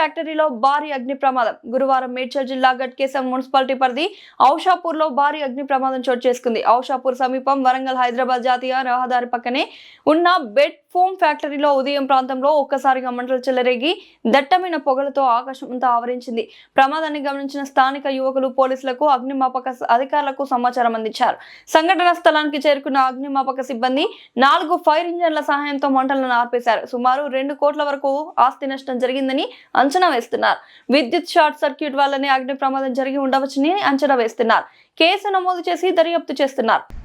ఫ్యాక్టరీలో భారీ అగ్ని ప్రమాదం. గురువారం మేడ్చల్ జిల్లా గట్కేశం మున్సిపాలిటీ పరిధి ఔషాపూర్లో భారీ అగ్ని ప్రమాదం చోటు చేసుకుంది. ఔషాపూర్ సమీపం వరంగల్ హైదరాబాద్ జాతీయ రహదారి పక్కనే ఉన్న బెడ్ ఫోమ్ ఫ్యాక్టరీలో ఉదయం ప్రాంతంలో ఒక్కసారిగా మంటలు చెలరేగి దట్టమైన పొగలతో ఆకాశం అంతా ఆవరించింది. ప్రమాదాన్ని గమనించిన స్థానిక యువకులు పోలీసులకు అగ్నిమాపక అధికారులకు సమాచారం అందించారు. సంఘటన స్థలానికి చేరుకున్న అగ్నిమాపక సిబ్బంది నాలుగు ఫైర్ ఇంజన్ల సహాయంతో మంటలను ఆర్పేశారు. సుమారు రెండు కోట్ల వరకు ఆస్తి నష్టం జరిగిందని అంచనా వేస్తున్నారు. విద్యుత్ షార్ట్ సర్క్యూట్ వల్లనే అగ్ని ప్రమాదం జరిగి ఉండవచ్చని అంచనా వేస్తున్నారు. కేసు నమోదు చేసి దర్యాప్తు చేస్తున్నారు.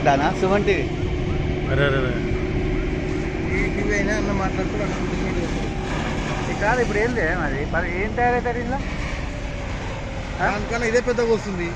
ఫుడ్డానా సుమన్ టీవీ. కాదు ఇప్పుడు ఏంది మరి? మరి ఏం తయారవుతాడు ఇంట్లో ఇదే పెద్దగా వస్తుంది.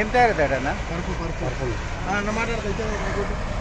ఏం తయారవుతాడు అన్న? పరుపు పరుపు. అన్న మాట్లాడతా